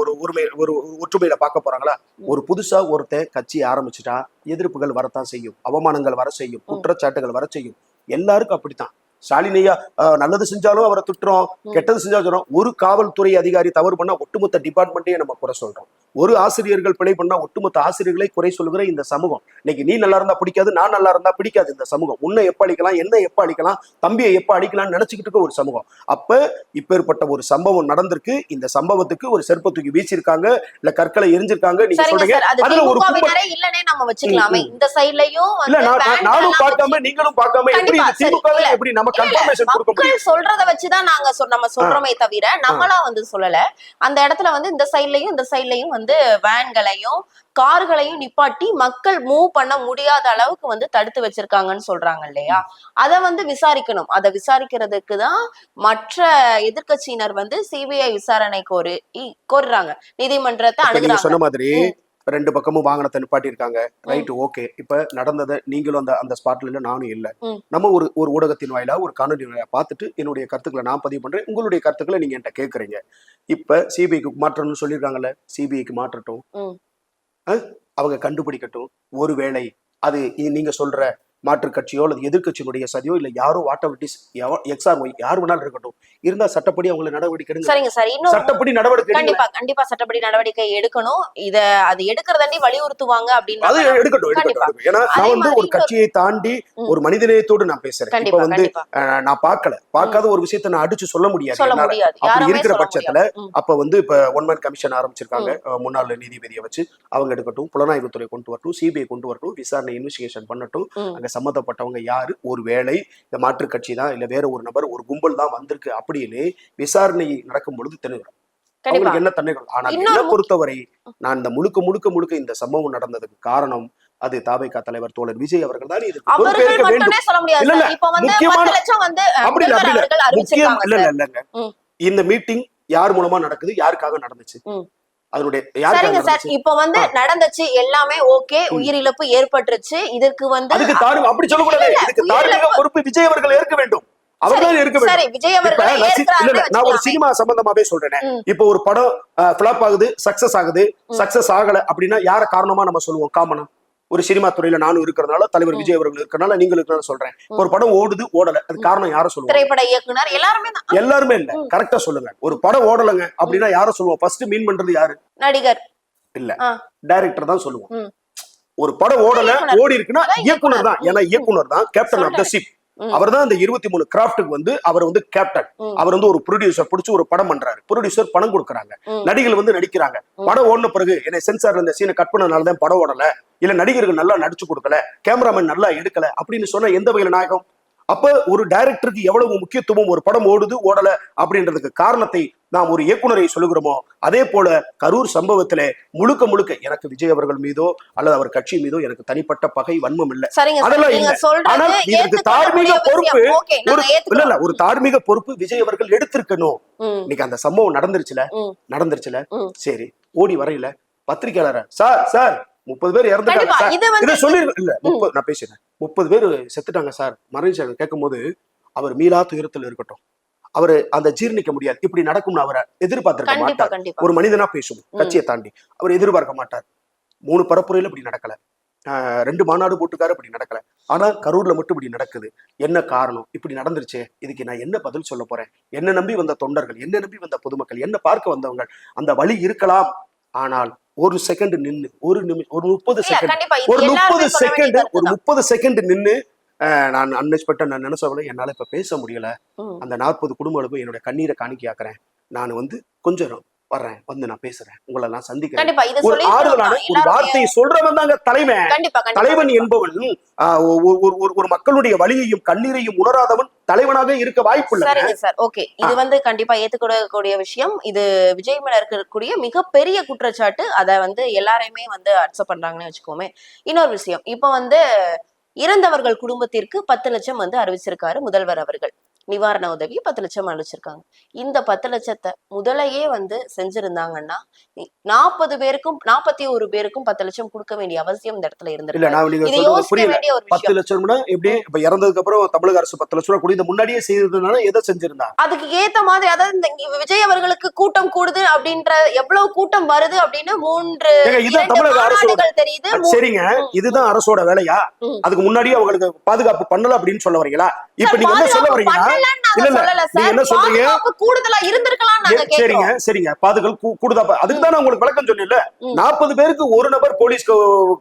ஒரு ஒருமை ஒரு ஒற்றுமையில பார்க்க போறாங்களா? ஒரு புதுசா ஒருத்தன் கட்சி ஆரம்பிச்சுட்டா எதிர்ப்புகள் வரத்தான் செய்யும் அவமானங்கள் வர செய்யும் குற்றச்சாட்டுகள் வர செய்யும். எல்லாருக்கும் அப்படித்தான். ஸ்டாலின் ஐயா நல்லது செஞ்சாலும் அவரை திட்டுறோம். கெட்டது செஞ்சாலும் சொல்றோம் ஒரு காவல்துறை அதிகாரி தவறு பண்ணா ஒட்டுமொத்த டிபார்ட்மெண்ட்டையே நம்ம குறை சொல்றோம். ஒரு ஆசிரியர்கள் பிழை பண்ணா ஒட்டுமொத்த ஆசிரியர்களை குறை சொல்லுகிற இந்த சமூகம். இன்னைக்கு நீ நல்லா இருந்தா பிடிக்காது நான் நல்லா இருந்தா பிடிக்காது இந்த சமூகம். உன்னை எப்ப அழிக்கலாம் என்ன எப்ப அழிக்கலாம் தம்பியை எப்ப அடிக்கலாம்னு நினைச்சுக்கிட்டு இருக்க ஒரு சமூகம். அப்ப இப்பேற்பட்ட ஒரு சம்பவம் நடந்திருக்கு. இந்த சம்பவத்துக்கு ஒரு செருப்பை தூக்கி வீசியிருக்காங்க இல்ல கற்களை எரிஞ்சிருக்காங்க நீங்க சொல்றீங்க. அதுல ஒரு நானும் பார்க்காம நீங்களும் பார்க்காம எப்படி திமுக. எப்படி முடியும் மக்கள் சொல்றத வச்சுதான் நாங்க நம்ம சொல்றோமே தவிர நம்மளா வந்து சொல்லல. அந்த இடத்துல வந்து இந்த சைட்லயும் இந்த சைட்லயும் வந்து வேன்களையும் கார்களையும் நிப்பாட்டி மக்கள் மூவ் பண்ண முடியாத அளவுக்கு வந்து தடுத்து வச்சிருக்காங்கன்னு சொல்றாங்க இல்லையா? அத வந்து விசாரிக்கணும். அதை விசாரிக்கிறதுக்கு தான் மற்ற எதிர்க்கட்சியினர் வந்து சிபிஐ விசாரணை கோரி இ- கோருறாங்க. நீதிமன்றத்தை அணுகுறாங்க. சொன்ன மாதிரி. ரெண்டு பக்கமும் வாகனத்தை நிப்பாட்டி இருக்காங்க ரைட் ஓகே. இப்ப நடந்ததை நீங்களும் அந்த அந்த ஸ்பாட்ல இல்ல நானும் இல்ல. நம்ம ஒரு ஒரு ஊடகத்தின் வாயிலா ஒரு காணொலி வாயிலா பார்த்துட்டு என்னுடைய கருத்துக்களை நான் பதிவு பண்றேன். உங்களுடைய கருத்துக்களை நீங்க என்கிட்ட கேக்குறீங்க இப்ப சிபிஐக்கு மாற்றணும்னு சொல்லியிருக்காங்கல்ல சிபிஐக்கு மாற்றட்டும். அவங்க கண்டுபிடிக்கட்டும். ஒருவேளை அது நீங்க சொல்ற மாற்றுக் கட்சியோ அல்லது எதிர்க்கட்சியினுடைய சதியோ இல்ல யாரோ whatever is X or Y யார் வேணாலும் இருக்கட்டும். இருந்தா சட்டப்படி அவங்களை நடவடிக்கை எடுங்க. சரிங்க சார். இன்னொரு சட்டப்படி நடவடிக்கை. கண்டிப்பா கண்டிப்பா சட்டப்படி நடவடிக்கை எடுக்கணும். இத அது எடுக்கிறதாண்டி வலியுறுத்துவாங்க அது அப்படின்னு எடுக்கட்டும் எடுக்கட்டும். எடுக்கட்டும். ஏன்னா அதே நான் வந்து ஒரு கட்சியை தாண்டி. ஒரு மனிதநேயத்தோடு நான் பேசுறேன். இப்ப வந்து நான் பார்க்கல. பார்க்காத ஒரு விஷயத்தை நான் அடிச்சு சொல்ல முடியாது அப்படி இருக்கிற பட்சத்துல. அப்ப வந்து இப்ப ஒன் மேன் கமிஷன் ஆரம்பிச்சிருக்காங்க. முன்னாள் நீதிபதியை வச்சு அவங்க எடுக்கட்டும் புலனாய்வுத்துறை கொண்டு வரட்டும் சிபிஐ கொண்டு வரட்டும் விசாரணை இன்வெஸ்டிகேஷன் பண்ணட்டும். அங்க சம்மந்தப்பட்டவங்க யாரு? ஒரு வேளை இந்த மாற்றுக் கட்சி தான் இல்ல வேற ஒரு நபர் ஒரு கும்பல் தான் வந்திருக்கு அப்படின்னு விசாரணை நடக்கும் பொழுது கண்டிப்பா. அவங்களுக்கு என்ன தன்மைகள்? ஆனால் என்ன பொறுத்தவரை நான் இந்த முழுக்க முழுக்க முழுக்க இந்த சம்பவம் நடந்ததுக்கு காரணம் அது தாவேகா தலைவர் தோழர் விஜய் அவர்கள் தான். வந்து முக்கியமான-. இந்த மீட்டிங் யார் மூலமா நடக்குது யாருக்காக நடந்துச்சு? சரிங்க சார். இப்ப வந்து நடந்துச்சு எல்லாமே ஓகே. உயிரிழப்பு ஏற்பட்டுருச்சு. இதற்கு வந்து அதுக்கு தார்மீக அப்படி சொல்லக்கூடாது. பொறுப்பு விஜய் அவர்கள் ஏற்க வேண்டும். நான் ஒரு. சினிமா சம்பந்தமாவே சொல்றேனே. இப்ப ஒரு படம் பிளாப் ஆகுது சக்சஸ் ஆகுது. சக்சஸ் ஆகல அப்படின்னா யார காரணமா நம்ம சொல்லுவோம் காமனா ஒரு சினிமா துறையில நானும் இருக்கிறதுனால தலைவர். விஜய் அவர்கள் இருக்கிறனால நீங்க இருக்கிறனால சொல்றேன். ஒரு படம் ஓடுது ஓடல அது காரணம் யார திரைப்பட இயக்குனர் எல்லாருமே எல்லாருமே இல்ல. கரெக்டா சொல்லுங்க ஒரு படம் ஓடலங்க அப்படின்னா யார சொல்லுவோம் ஃபர்ஸ்ட் மீன் பண்றது யாரு நடிகர் இல்ல. டைரக்டர் தான் சொல்லுவோம். ஒரு படம் ஓடல. ஓடி இருக்குன்னா இயக்குனர் தான். ஏன்னா இயக்குனர் தான் கேப்டன் ஆஃப் த ஷிப் ம். அவர் தான் இந்த இருபத்தி மூணு கிராஃப்ட்டுக்கு வந்து அவர் வந்து கேப்டன். அவர் வந்து ஒரு ப்ரொடியூசர் பிடிச்சு ஒரு படம் பண்றாரு. ப்ரொடியூசர் பணம் கொடுக்குறாங்க. நடிகர்கள் வந்து நடிக்கிறாங்க. படம் ஓடின பிறகு என்ன சென்சார்ல இந்த சீனை கட் பண்ணனால தான் படம் ஓடல. இல்ல நடிகர்கள் நல்லா நடிச்சு கொடுக்கல. கேமராமேன் நல்லா எடுக்கல அப்படின்னு சொன்னா எந்த வகையில நாயகம்? அப்ப ஒரு டைரக்டருக்கு எவ்வளவு முக்கியத்துவம் ஒரு படம் ஓடுது ஓடல அப்படின்றதுக்கு காரணத்தை நாம் ஒரு இயக்குனரை சொல்லுகிறோமோ அதே போல கரூர் சம்பவத்திலே முழுக்க முழுக்க எனக்கு விஜய் அவர்கள் மீதோ அல்லது அவர் கட்சி மீதோ எனக்கு தனிப்பட்ட பகை வன்மம் இல்ல அதெல்லாம் இல்ல. ஆனால் தார்மீக. பொறுப்பு ஒரு இல்ல இல்ல ஒரு தார்மீக பொறுப்பு விஜய் அவர்கள் எடுத்திருக்கணும். இன்னைக்கு அந்த சம்பவம் நடந்துருச்சுல. நடந்துருச்சுல. சரி ஓடி வரையில பத்திரிக்கையாளர் சார் சார் முப்பது பேர் இறந்துட்டாங்க சார் இது வந்து இதை சொல்லி இல்ல முப்பது நான் பேசுறேன் முப்பது பேர் செத்துட்டாங்க சார் மறைஞ்சாங்க கேட்கும் போது அவர் மீளா துயரத்தில் இருக்கட்டும் அவர் அந்த ஜீர்ணிக்க முடியாது. இப்படி நடக்கும்னு அவரை எதிர்பார்த்திருக்க மாட்டார். ஒரு மனிதனா பேசுவோம். கட்சியை தாண்டி. அவர் எதிர்பார்க்க மாட்டார். மூணு பரப்புரையில இப்படி நடக்கல. ரெண்டு மாநாடு போட்டுக்காரு இப்படி நடக்கல. ஆனா கரூர்ல மட்டும் இப்படி நடக்குது. என்ன காரணம்? இப்படி நடந்துருச்சே. இதுக்கு நான் என்ன பதில் சொல்ல போறேன்? என்ன நம்பி வந்த தொண்டர்கள் என்ன நம்பி வந்த பொதுமக்கள் என்ன பார்க்க வந்தவங்க அந்த வழி இருக்கலாம். ஆனால் ஒரு செகண்ட் நின்னு ஒரு நிமிஷம் ஒரு முப்பது செகண்ட் ஒரு முப்பது செகண்ட் ஒரு. முப்பது செகண்ட் நின்னு ஆஹ் நான் அன்எக்ஸ்பெக்டட் நான் நினைச்சவளை என்னால இப்ப பேச முடியல. அந்த நாற்பது குடும்பங்களுக்கும் என்னோட கண்ணீரை காணிக்கையாக்குறேன். நான் வந்து கொஞ்சம் வர்றேன் வந்து நான் பேசுறேன். உங்களை நான் சந்திக்கிறேன். கண்டிப்பா. இது ஒரு ஆறுதலான ஒரு வார்த்தையை சொல்றவன் தாங்க தலைவன் தலைவன் என்பவன் ஒரு- மக்களுடைய வலியையும் கண்ணீரையும் உணராதவன் தலைவனாக இருக்க வாய்ப்பு இல்லை சார். ஓகே. இது வந்து கண்டிப்பா ஏத்துக்கூடக்கூடிய விஷயம். இது விஜய் மேல இருக்கக்கூடிய மிகப்பெரிய குற்றச்சாட்டு. அத வந்து எல்லாரையுமே வந்து அக்செப்ட் பண்றாங்கன்னு வச்சுக்கோமே. இன்னொரு விஷயம். இப்போ வந்து இறந்தவர்கள் குடும்பத்திற்கு பத்து லட்சம் வந்து அறிவிச்சிருக்காரு முதல்வர் அவர்கள். நிவாரண உதவி பத்து லட்சம் அறிவிச்சிருக்காங்க இந்த பத்து லட்சத்தை முதலையே வந்து செஞ்சிருந்தாங்கன்னா நாற்பது பேருக்கும் நாற்பத்தி ஒரு பேருக்கும் பத்து லட்சம் கொடுக்க வேண்டிய அவசியம் இந்த இடத்துல இருந்திருக்கு. பத்து லட்சம்னா எப்படி இப்ப இறந்ததுக்கு அப்புறம் தமிழக அரசு பத்து லட்சம் ரூபாய் கூட இந்த முன்னாடியே செய்ததுனால எதை செஞ்சிருந்தா? அதுக்கு ஏத்த மாதிரி அதாவது இந்த விஜய் அவர்களுக்கு கூட்டம் கூடுது அப்படின்ற எவ்வளவு கூட்டம் வருது அப்படின்னு மூன்று தமிழக தெரியுது. சரிங்க. இதுதான் அரசோட வேலையா. அதுக்கு முன்னாடியே அவங்களுக்கு பாதுகாப்பு பண்ணல அப்படின்னு சொல்ல வரீங்களா? இப்ப நீங்க என்ன சொல்ல வரீங்கன்னா சொல்லல. என்ன சொல்றீங்க? கூடுதலா இருந்திருக்கலாம் சரிங்க சரிங்க. பாதுகாப்பு கூ- கூடுதா அதுக்கு தான் உங்களுக்கு விளக்கம் ம். நாற்பது பேருக்கு ஒரு நபர் போலீஸ்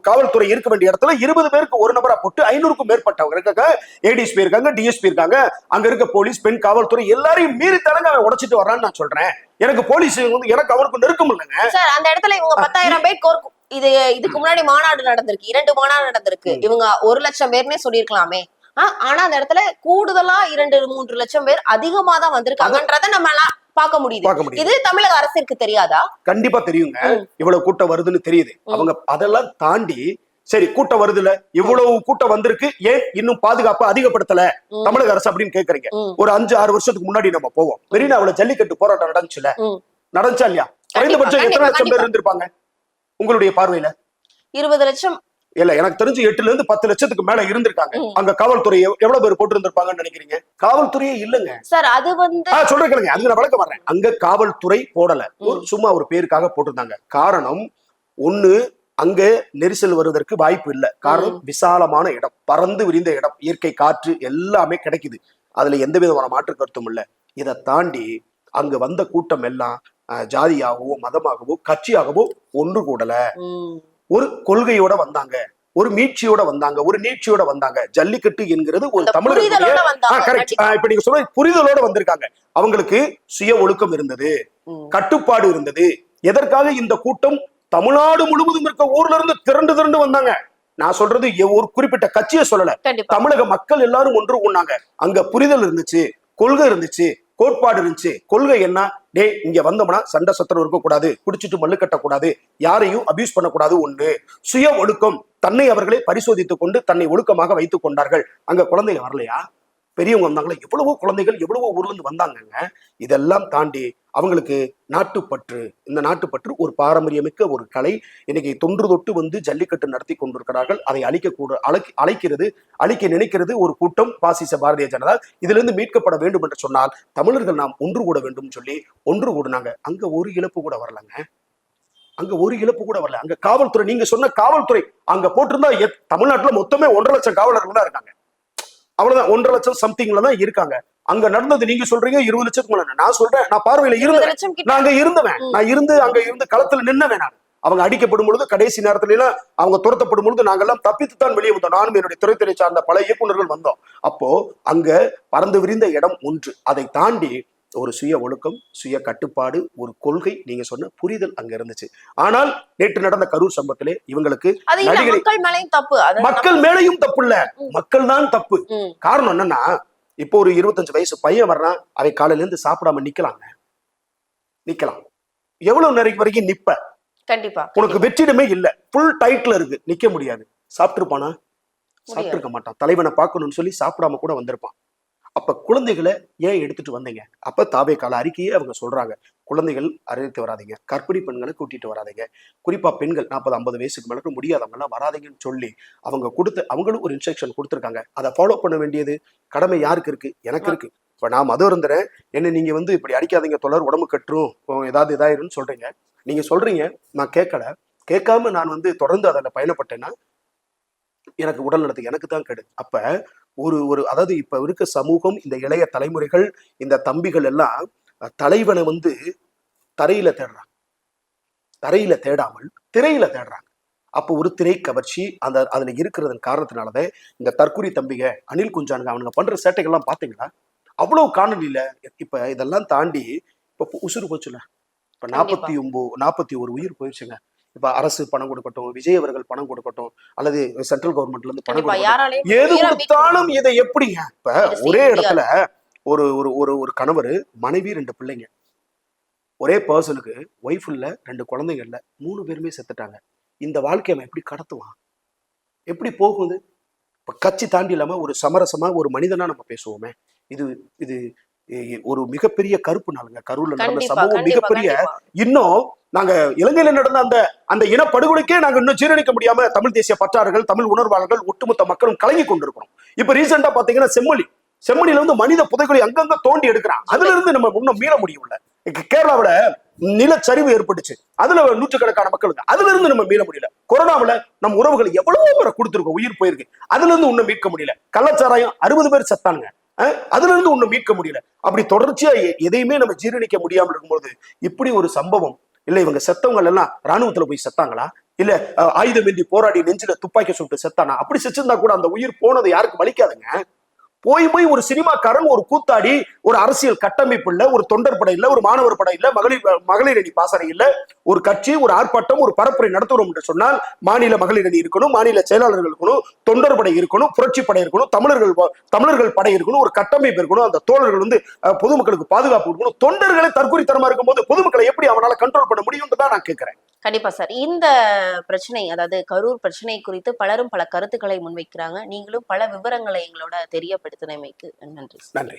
காவல்துறை இருக்க வேண்டிய இடத்துல இருபது பேருக்கு ஒரு நபரா போட்டு ஐநூறுக்கும் மேற்பட்டவங்க இருக்காங்க. ஏடிஎஸ்பி இருக்காங்க டிஎஸ்பி இருக்காங்க. அங்க இருக்க போலீஸ் பெண் காவல்துறை எல்லாரையும் மீறி தரங்க அவன் உடைச்சிட்டு வர்றான்னு நான் சொல்றேன். எனக்கு போலீஸ் வந்து எனக்கு அவருக்கு நெருக்கம் இல்லைங்க. சார் அந்த இடத்துல இவங்க பத்தாயிரம் பேர் கோர்க்கும் இது இதுக்கு முன்னாடி மாநாடு நடந்திருக்கு. இரண்டு மாநாடு நடந்திருக்கு. இவங்க ஒரு லட்சம் பேர்னே சொல்லியிருக்கலாமே. ஆனா அந்த இடத்துல கூடுதலா இரண்டு மூன்று லட்சம் பேர் அதிகமா தான் வந்திருக்காங்கன்றத நம்ம பார்க்க முடியுது. இது தமிழக அரசிற்கு தெரியாதா? கண்டிப்பா தெரியுங்க. இவ்வளவு கூட்டம் வருதுன்னு தெரியுது. அவங்க அதெல்லாம் தாண்டி சரி கூட்டம் வருதுல. இவ்வளவு கூட்டம் வந்திருக்கு. ஏன் இன்னும் பாதுகாப்பு அதிகப்படுத்தல. தமிழக அரசு அப்படின்னு கேக்குறீங்க. ஒரு அஞ்சு ஆறு வருஷத்துக்கு முன்னாடி நம்ம போவோம். மெரினாவுல ஜல்லிக்கட்டு போராட்டம் நடந்துச்சுல. நடந்துச்சா இல்லையா? குறைந்தபட்சம் எத்தனை லட்சம் பேர் இருந்திருப்பாங்க? உங்களுடைய பார்வையில? இருபது லட்சம் இல்ல எனக்கு தெரிஞ்சு எட்டுல இருந்து பத்து லட்சத்துக்கு மேல இருந்திருக்காங்க. அங்க காவல்துறை எவ்- எவ்வளவு பேர் போட்டு இருந்திருப்பாங்கன்னு நினைக்கிறீங்க? காவல்துறையே இல்லங்க. சார் அது வந்து சொல்றேன் கேளுங்க. அதுக்கு நான் விளக்க வர்றேன். அங்க காவல்துறை போடல. ஒரு சும்மா ஒரு பேருக்காக போட்டிருந்தாங்க. காரணம் ஒண்ணு அங்க நெரிசல் வருவதற்கு வாய்ப்பு இல்லை. காரணம் விசாலமான இடம். பறந்து விரிந்த இடம். இயற்கை காற்று எல்லாமே கிடைக்குது. அதுல எந்த விதமான மாற்று கருத்தும் இல்லை. இதை தாண்டி அங்க வந்த கூட்டம் எல்லாம் ஜாதியாகவோ மதமாகவோ கட்சியாகவோ ஒன்று கூடல. ஒரு கொள்கையோட வந்தாங்க ஒரு மீட்சியோட வந்தாங்க ஒரு நீட்சியோட வந்தாங்க. ஜல்லிக்கட்டு என்கிறது ஒரு தமிழர்களுடைய புரிதலோட வந்தாங்க கரெக்ட் கண்டிப்பா. இப்ப நீங்க சொல்ற புரிதலோட வந்திருக்காங்க. அவங்களுக்கு சுய ஒழுக்கம் இருந்தது. கட்டுப்பாடு இருந்தது. எதற்காக இந்த கூட்டம் தமிழ்நாடு முழுவதும் இருக்க ஊர்ல இருந்து திரண்டு திரண்டு வந்தாங்க? நான் சொல்றது ஒரு குறிப்பிட்ட கட்சியை சொல்லல. தமிழக மக்கள் எல்லாரும் ஒன்று கூடினாங்க. அங்க புரிதல் இருந்துச்சு கொள்கை இருந்துச்சு. கோட்பாடு இருந்துச்சு. கொள்கை என்ன? டேய் இங்க வந்தோம்னா சண்டை சத்திரம் இருக்கக்கூடாது. குடிச்சிட்டு மல்லு கட்டக்கூடாது. யாரையும் அபியூஸ் பண்ணக்கூடாது ஒண்ணு. சுய ஒழுக்கம். தன்னை அவர்களே பரிசோதித்துக் கொண்டு தன்னை ஒழுக்கமாக வைத்துக் கொண்டார்கள். அங்க குழந்தைங்க வரலையா? பெரியவங்க வந்தாங்களா எவ்வளவோ குழந்தைகள் எவ்வளவோ ஊர்லேருந்து வந்தாங்கங்க. இதெல்லாம் தாண்டி அவங்களுக்கு நாட்டுப்பற்று இந்த நாட்டுப்பற்று ஒரு பாரம்பரியமிக்க ஒரு கலை. இன்னைக்கு தொன்று தொட்டு வந்து ஜல்லிக்கட்டு நடத்தி கொண்டிருக்கிறார்கள். அதை அழிக்கக்கூட அழை அழைக்கிறது அழிக்க நினைக்கிறது ஒரு கூட்டம் பாசிச பாரதிய ஜனதா. இதிலிருந்து மீட்கப்பட வேண்டும் என்று சொன்னால் தமிழர்கள் நாம் ஒன்று கூட வேண்டும் சொல்லி ஒன்று கூடினாங்க. அங்க ஒரு இழப்பு கூட வரலங்க. அங்க ஒரு இழப்பு கூட வரல. அங்க காவல்துறை நீங்க சொன்ன காவல்துறை அங்க போட்டிருந்தா எத்- தமிழ்நாட்டுல மொத்தமே ஒன்றரை லட்சம் காவலர்கள் தான் இருக்காங்க. அவ்வளவுதான் ஒன்றரை லட்சம் சம்திங்ல தான் இருக்காங்க. அங்க நடந்தது நீங்க சொல்றீங்க இருபது லட்சத்துக்கு மேல நான் சொல்றேன் நான் பார்வையில இருந்தேன் நான் அங்க இருந்தவன். நான் இருந்து அங்க இருந்து களத்துல நின்னவன் நான். அவங்க அடிக்கப்படும் பொழுது கடைசி நேரத்துல எல்லாம் அவங்க துரத்தப்படும் பொழுது நாங்கெல்லாம் தப்பித்து தான் வெளியே வந்தோம். நானும் என்னுடைய துறைத்துறை சார்ந்த பல இயக்குனர்கள் வந்தோம். அப்போ அங்க பறந்து விரிந்த இடம் ஒன்று. அதை தாண்டி ஒரு சுய ஒழுக்கம் சுய கட்டுப்பாடு ஒரு கொள்கை நீங்க சொன்ன புரிதல் அங்க இருந்துச்சு. ஆனால் நேற்று நடந்த கரூர் சம்பவத்திலே இவங்களுக்கு மக்கள் மேலையும் தப்பு. இல்ல. மக்கள் தான் தப்பு. காரணம் என்னன்னா இப்போ ஒரு இருபத்தஞ்சு வயசு பையன் வர்றான் அவன் காலையில இருந்து சாப்பிடாம நிக்கலாங்க. நிக்கலாம். எவ்வளவு நேரம் வரைக்கும் நிப்ப? கண்டிப்பா. உனக்கு வெற்றிடமே இல்ல. ஃபுல் டைட்ல இருக்கு. நிக்க முடியாது. சாப்பிட்டுருப்பானா? சாப்பிட்டுருக்க மாட்டான். தலைவனை பார்க்கணும்னு சொல்லி சாப்பிடாம கூட வந்திருப்பான். அப்ப குழந்தைகளை ஏன் எடுத்துட்டு வந்தீங்க? அப்ப தாவே கால அறிக்கையே அவங்க சொல்றாங்க. குழந்தைகள் அறிவித்து வராதீங்க. கற்பிணி பெண்களை கூட்டிட்டு வராதீங்க. குறிப்பா பெண்கள் நாற்பது ஐம்பது வயசுக்கு மேலே முடியாதவங்கலாம் வராதீங்கன்னு சொல்லி அவங்க கொடுத்து அவங்களும் ஒரு இன்ஸ்ட்ரக்ஷன் கொடுத்துருக்காங்க. அதை ஃபாலோ பண்ண வேண்டியது கடமை யாருக்கு இருக்கு? எனக்கு இருக்கு. இப்ப நான் மதம் இருந்துறேன் என்ன நீங்க வந்து இப்படி அடிக்காதீங்க தொடர் உடம்பு கட்டுரும். ஏதாவது இதாயிருன்னு சொல்றீங்க. நீங்க சொல்றீங்க நான் கேட்கல கேட்காம நான் வந்து தொடர்ந்து அதில் பயணப்பட்டேன்னா எனக்கு உடல் நலத்துக்கு எனக்கு தான் கெடு. அப்ப ஒரு ஒரு அதாவது இப்ப இருக்க சமூகம் இந்த இளைய தலைமுறைகள் இந்த தம்பிகள் எல்லாம் தலைவனை வந்து தரையில தேடுறாங்க. தரையில தேடாமல் திரையில தேடுறாங்க. அப்போ ஒரு திரை கவர்ச்சி அந்த அதுல இருக்கிறதன் காரணத்தினாலதான் இந்த தற்குறி தம்பிக அனில் குஞ்சானுங்க அவனுங்க பண்ற சேட்டைகள்லாம் பாத்தீங்களா? அவ்வளவு காணொலியில இப்ப இதெல்லாம் தாண்டி இப்ப உசுறு போச்சுல. இப்ப நாற்பத்தி ஒன்பது நாற்பத்தி ஒரு உயிர் போயிடுச்சுங்க. இப்ப அரசு பணம் கொடுக்கட்டும் விஜய் அவர்கள் பணம் கொடுக்கட்டும் அல்லது சென்ட்ரல் கவர்மெண்ட்ல இருந்து பணம் கொடுக்கட்டும். எது கொடுத்தாலும் இதை எப்படிங்க? இப்ப ஒரே. இடத்துல ஒரு ஒரு ஒரு ஒரு கணவர் மனைவி ரெண்டு பிள்ளைங்க. ஒரே பர்சனுக்கு ஒய்ஃப் இல்ல ரெண்டு குழந்தைங்க இல்ல மூணு பேருமே செத்துட்டாங்க. இந்த வாழ்க்கையை அவன் எப்படி கடத்துவான்? எப்படி போகுது இப்ப கட்சி தாண்டி இல்லாம ஒரு சமரசமா ஒரு மனிதனா நம்ம பேசுவோமே. இது இது ஒரு மிகப்பெரிய கருப்பு நாளுங்க. கரூர்ல நடந்த சம்பவம் மிகப்பெரிய இன்னும் நாங்க இலங்கையில நடந்த அந்த அந்த இனப்படுகொலைக்கே நாங்க இன்னும் ஜீரணிக்க முடியாம தமிழ் தேசிய பற்றாளர்கள் தமிழ் உணர்வாளர்கள் ஒட்டுமொத்த மக்களும் கலங்கி கொண்டிருக்கிறோம். இப்ப ரீசெண்டா பாத்தீங்கன்னா செம்மொழி. செம்மொழியில வந்து மனித புதைக்குழி அங்கங்க தோண்டி எடுக்கிறான். அதுல இருந்து நம்ம இன்னும் மீள முடியல கேரளாவுல நிலச்சரிவு ஏற்பட்டுச்சு. அதுல நூற்றுக்கணக்கான மக்களுங்க. அதுல இருந்து நம்ம மீள முடியல. கொரோனாவுல நம்ம உறவுகள் எவ்வளவு பேரை கொடுத்துருக்கோம். உயிர் போயிருக்கு. அதுல இருந்து இன்னும் மீட்க முடியல. கள்ளச்சாராயம் அறுபது பேர் செத்தானுங்க. அதுல இருந்து ஒண்ணு மீட்க முடியல. அப்படி தொடர்ச்சியா எதையுமே நம்ம ஜீரணிக்க முடியாமல் இருக்கும்போது இப்படி ஒரு சம்பவம் இல்ல இவங்க செத்தவங்க எல்லாம் ராணுவத்துல போய் செத்தாங்களா? இல்ல ஆயுதம் இன்றி போராடி நெஞ்சில துப்பாக்கி சுட்டு செத்தானா? அப்படி செச்சிருந்தா கூட அந்த உயிர் போனது யாருக்கு வலிக்காதுங்க? போய் போய் ஒரு சினிமாக்காரன் ஒரு கூத்தாடி ஒரு அரசியல் கட்டமைப்பு இல்ல ஒரு தொண்டர் படை இல்ல ஒரு மாணவர் படை இல்ல மகளிர் மகளிர் அணி பாசறை ஒரு கட்சி ஒரு ஆர்ப்பாட்டம் ஒரு பரப்புரை நடத்துகிறோம் என்று சொன்னால் மாநில மகளிர் அணி இருக்கணும் மாநில செயலாளர்கள் இருக்கணும் தொண்டர் படை இருக்கணும் புரட்சி படை இருக்கணும் தமிழர்கள் தமிழர்கள் படை இருக்கணும் ஒரு கட்டமைப்பு இருக்கணும் அந்த தோழர்கள் வந்து பொதுமக்களுக்கு பாதுகாப்பு கொடுக்கணும். தொண்டர்களை தற்கொலைத்தனமா இருக்கும்போது பொதுமக்களை எப்படி அவனால கண்ட்ரோல் பண்ண முடியும்னு தான் நான் கேட்கிறேன். கண்டிப்பா சார். இந்த பிரச்சனை அதாவது கரூர் பிரச்சனை குறித்து பலரும் பல கருத்துக்களை முன்வைக்கிறாங்க. நீங்களும் பல விவரங்களை எங்களோட தெரியப்படுத்தினமைக்கு நன்றி நன்றி.